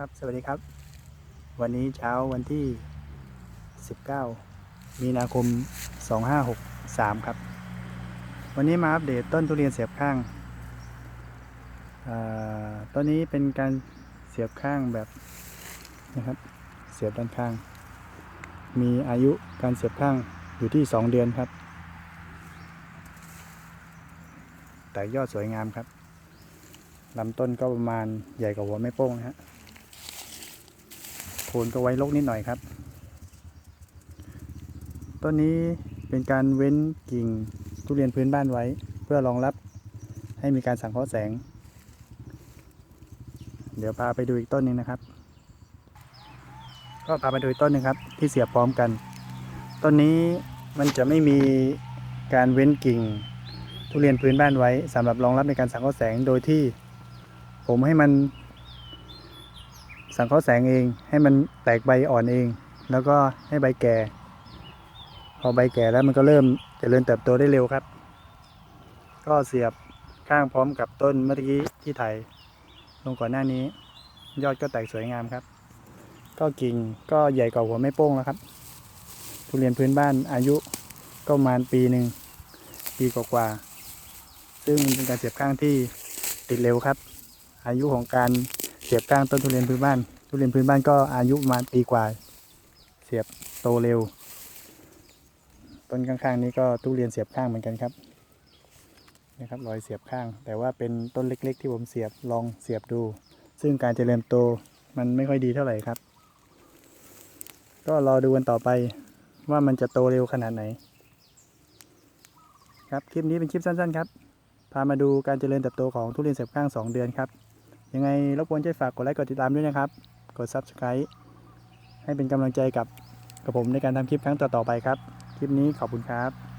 ครับสวัสดีครับ วันนี้เช้าวันที่ 19 มีนาคม 2563 ครับ วันนี้มาอัปเดตต้นทุเรียนเสียบข้างอ่าต้นนี้เป็นการเสียบข้างแบบนะครับ เสียบด้านข้าง มีอายุการเสียบข้างอยู่ที่ 2 เดือนครับ แต่ยอดสวยงามครับลำต้นก็ประมาณใหญ่กว่าหัวแม่โป้งนะฮะโคนก็ไว้ลกนิดหน่อยครับ ต้นนี้เป็นการเว้นกิ่งทุเรียนพื้นบ้านไว้ เพื่อรองรับให้มีการสังเคราะห์แสง เดี๋ยวพาไปดูอีกต้นหนึงนะครับ ก็พาไปดูอีกต้นหนึงครับ ที่เสียบพร้อมกัน ต้นนี้มันจะไม่มีการเว้นกิ่งทุเรียนพื้นบ้านไว้สำหรับรองรับในการสังเคราะห์แสงโดยที่ ผมให้มัน สังเคราะห์แสงเอง ให้มันแตกใบอ่อนเอง แล้วก็ให้ใบแก่ พอใบแก่แล้วมันก็เริ่มเจริญเติบโตได้เร็วครับ ก็เสียบข้างพร้อมกับต้นเมื่อกี้ที่ไถลงก่อนหน้านี้ ยอดก็แตกสวยงามครับ ก็กิ่งก็ใหญ่กว่าหัวแม่โป้งแล้วครับ ทุเรียนพื้นบ้านอายุก็ประมาณปีหนึ่งปีกว่าๆซึ่งเป็นการเสียบข้างที่ติดเร็วครับ อายุของการ สียบก้างต้นทุเรียนพื้นบ้าน ทุเรียนพื้นบ้านก็อายุประมาณปีกว่า เสียบโตเร็ว ต้นข้างๆนี้ก็ทุเรียนเสียบข้างเหมือนกันครับนะครับรอยเสียบข้าง แต่ว่าเป็นต้นเล็ก ๆ ที่ผมเสียบลองเสียบดู ซึ่งการเจริญโตมันไม่ค่อยดีเท่าไหร่ครับ ก็รอดูกันต่อไปว่ามันจะโตเร็วขนาดไหน ครับคลิปนี้เป็นคลิปสั้น ๆ ครับพามาดูการเจริญเติบโตของทุเรียนเสียบข้าง 2 เดือนครับ ยังไงรบกวนช่วยฝากกดไลค์กดติดตามด้วยนะครับ กด Subscribe ให้เป็นกำลังใจกับกับผมในการทำคลิปครั้งต่อๆไปครับ คลิปนี้ขอบคุณครับ